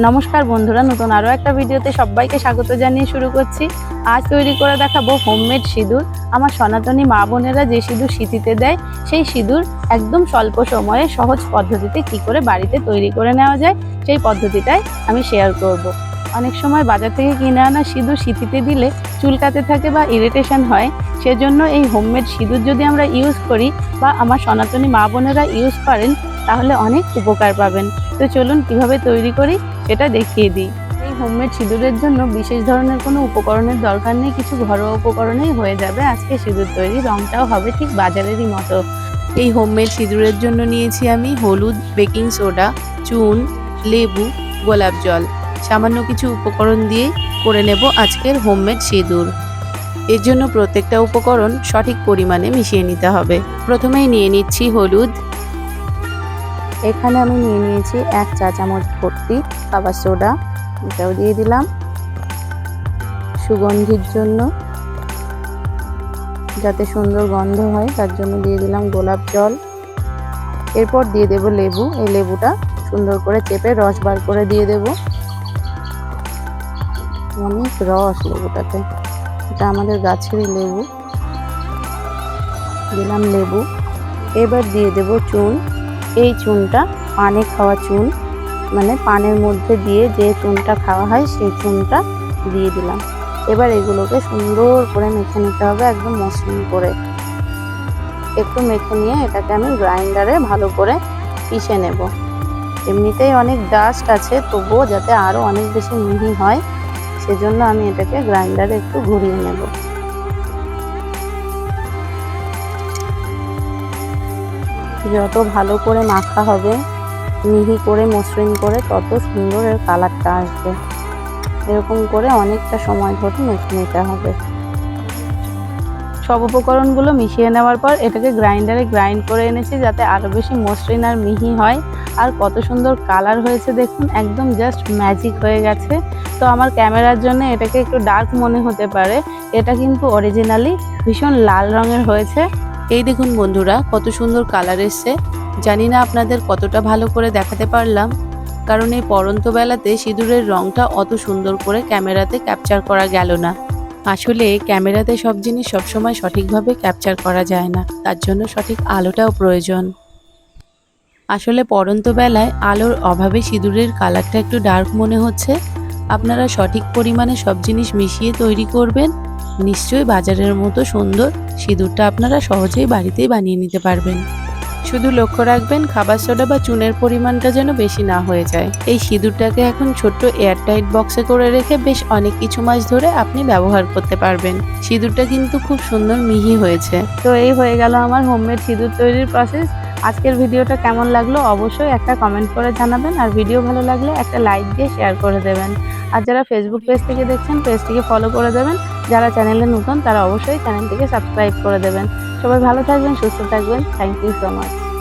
নমস্কার বন্ধুরা, নতুন আরও একটা ভিডিওতে সবাইকে স্বাগত জানিয়ে শুরু করছি। আজ তৈরি করে দেখাবো হোমমেড সিঁদুর। আমার সনাতনী মা বোনেরা যে সিঁদুর সিঁথিতে দেয়, সেই সিঁদুর একদম স্বল্প সময়ে সহজ পদ্ধতিতে কি করে বাড়িতে তৈরি করে নেওয়া যায়, সেই পদ্ধতিটাই আমি শেয়ার করব। অনেক সময় বাজার থেকে কিনে আনা সিঁদুর সিঁথিতে দিলে চুলকাতে থাকে বা ইরিটেশন হয়, সেজন্য এই হোমমেড সিঁদুর যদি আমরা ইউজ করি বা আমার সনাতনী মা বোনেরা ইউজ করেন, তাহলে অনেক উপকার পাবেন। তো চলুন কীভাবে তৈরি করি সেটা দেখিয়ে দিই। এই হোমমেড সিঁদুরের জন্য বিশেষ ধরনের কোনো উপকরণের দরকার নেই, কিছু ঘরোয়া উপকরণেই হয়ে যাবে আজকে সিঁদুর তৈরি। রঙটাও হবে ঠিক বাজারেরই মতো। এই হোমমেড সিঁদুরের জন্য নিয়েছি আমি হলুদ, বেকিং সোডা, চুন, লেবু, গোলাপ জল। সামান্য কিছু উপকরণ দিয়ে করে নেব আজকের হোমমেড সিঁদুর। এর জন্য প্রত্যেকটা উপকরণ সঠিক পরিমাণে মিশিয়ে নিতে হবে। প্রথমেই নিয়ে নিচ্ছি হলুদ এখানে আমি নিয়ে নিয়েছি এক চা চামচ ভর্তি খাবার সোডা, এটাও দিয়ে দিলাম। সুগন্ধির জন্য, যাতে সুন্দর গন্ধ হয়, তার জন্য দিয়ে দিলাম গোলাপ জল। এরপর দিয়ে দেব লেবু, এই লেবুটা সুন্দর করে চেপে রস বার করে দিয়ে দেব। অনেক রস লেবুটাতে। এটা আমাদের গাছেরই লেবু। দিলাম লেবু। এবার দিয়ে দেব চুন। এই চুনটা পানে খাওয়া চুন মানে পানের মধ্যে দিয়ে যে চুনটা খাওয়া হয় সেই চুনটা দিয়ে দিলাম। এবার এগুলোকে সুন্দর করে মেখে নিতে হবে, একদম মসৃণ করে। একটু মেখে নিয়ে এটাকে আমি গ্রাইন্ডারে ভালো করে পিষে নেব। এমনিতেই অনেক ডাস্ট আছে, তবুও যাতে আরও অনেক বেশি মিহি হয়, সেজন্য আমি এটাকে গ্রাইন্ডারে একটু ঘুরিয়ে নেব। যত ভালো করে মাখা হবে, মিহি করে, মসৃণ করে, তত সুন্দর এর কালারটা আসবে। এরকম করে অনেকটা সময় ধরে মেখে নিতে হবে। সব উপকরণগুলো মিশিয়ে নেওয়ার পর এটাকে গ্রাইন্ডারে গ্রাইন্ড করে এনেছি যাতে আরও বেশি মসৃণ আর মিহি হয়। আর কত সুন্দর কালার হয়েছে দেখুন, একদম জাস্ট ম্যাজিক হয়ে গেছে। তো আমার ক্যামেরার জন্য এটাকে একটু ডার্ক মনে হতে পারে। এটা কিন্তু অরিজিনালি ভীষণ লাল রঙের হয়েছে। এই দেখুন বন্ধুরা, কত সুন্দর কালার এসছে। জানি না আপনাদের কতটা ভালো করে দেখাতে পারলাম, কারণ এই পরন্ত বেলাতে সিঁদুরের রংটা অত সুন্দর করে ক্যামেরাতে ক্যাপচার করা গেল না। আসলে ক্যামেরাতে সব জিনিস সবসময় সঠিকভাবে ক্যাপচার করা যায় না, তার জন্য সঠিক আলোটাও প্রয়োজন। আসলে পরন্ত বেলায় আলোর অভাবে সিঁদুরের কালারটা একটু ডার্ক মনে হচ্ছে। আপনারা সঠিক পরিমাণে সব জিনিস মিশিয়ে তৈরি করবেন নিশ্চয়ই বাজারের মতো সুন্দর সিঁদুরটা আপনারা সহজেই বাড়িতেই বানিয়ে নিতে পারবেন। শুধু লক্ষ্য রাখবেন, খাবার সোডা বা চুনের পরিমাণটা যেন বেশি না হয়ে যায়। এই সিঁদুরটাকে এখন ছোট্ট এয়ারটাইট বক্সে করে রেখে বেশ অনেক কিছু মাস ধরে আপনি ব্যবহার করতে পারবেন। সিঁদুরটা কিন্তু খুব সুন্দর মিহি হয়েছে। তো এই হয়ে গেল আমার হোমমেড সিঁদুর তৈরির প্রসেস আজকের ভিডিওটা কেমন লাগল অবশ্যই একটা কমেন্ট করে জানাবেন আর ভিডিও ভালো লাগলে একটা লাইক দিয়ে শেয়ার করে দেবেন। আর যারা ফেসবুক পেজ থেকে দেখছেন পেজটিকে ফলো করে দেবেন। যারা চ্যানেলে নতুন, তারা অবশ্যই চ্যানেলটিকে সাবস্ক্রাইব করে দেবেন। সবাই ভালো থাকবেন, সুস্থ থাকবেন। Thank you so much